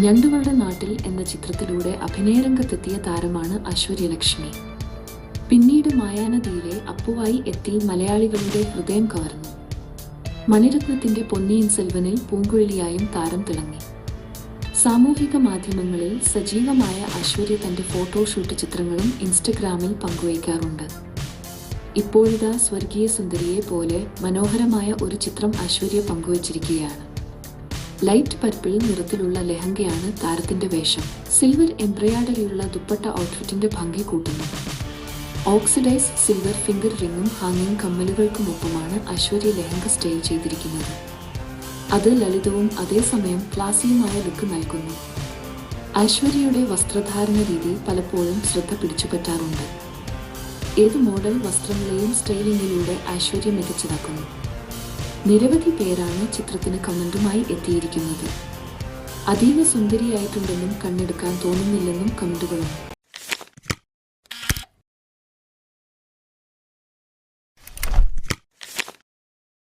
ഞണ്ടുകളുടെ നാട്ടിൽ എന്ന ചിത്രത്തിലൂടെ അഭിനയരംഗത്തെത്തിയ താരമാണ് ഐശ്വര്യലക്ഷ്മി. പിന്നീട് മായാനദിയിലെ അപ്പുവായി എത്തി മലയാളികളുടെ ഹൃദയം കവർന്നു. മണിരത്നത്തിന്റെ പൊന്നിയൻ സെൽവനിൽ പൂങ്കുഴലിയായും താരം തിളങ്ങി. സാമൂഹിക മാധ്യമങ്ങളിൽ സജീവമായ ഐശ്വര്യ തന്റെ ഫോട്ടോഷൂട്ട് ചിത്രങ്ങളും ഇൻസ്റ്റഗ്രാമിൽ പങ്കുവയ്ക്കാറുണ്ട്. ഇപ്പോഴിതാ സ്വർഗീയ സുന്ദരിയെ പോലെ മനോഹരമായ ഒരു ചിത്രം ഐശ്വര്യ പങ്കുവച്ചിരിക്കുകയാണ്. ലൈറ്റ് പർപ്പിൾ നിറത്തിലുള്ള ലെഹങ്കയാണ് താരത്തിന്റെ വേഷം. സിൽവർ എംബ്രയാഡറിയുള്ള ദുപ്പട്ട ഔട്ട്ഫിറ്റിന്റെ ഭംഗി കൂട്ടുന്നു. ഓക്സിഡൈസ് സിൽവർ ഫിംഗർ റിങ്ങും ഹാങ്ങിങ് കമ്മലുകൾക്കുമൊപ്പമാണ് ഐശ്വര്യ ലെഹങ്ക സ്റ്റൈൽ ചെയ്തിരിക്കുന്നത്. അത് ലളിതവും അതേസമയം ക്ലാസിയുമായ ലുക്ക് നൽകുന്നു. ഐശ്വര്യയുടെ വസ്ത്രധാരണ രീതി പലപ്പോഴും ശ്രദ്ധ പിടിച്ചുപറ്റാറുണ്ട്. ഏത് മോഡൽ വസ്ത്രങ്ങളെയും സ്റ്റൈലിംഗിലൂടെ ഐശ്വര്യം മികച്ചതാക്കുന്നു. നിരവധി പേരാണ് ചിത്രത്തിന് കമന്റുമായി എത്തിയിരിക്കുന്നത്. അതീവ സുന്ദരിയായിട്ടുണ്ടെന്നും കണ്ണെടുക്കാൻ തോന്നുന്നില്ലെന്നും കമന്റുകളുണ്ട്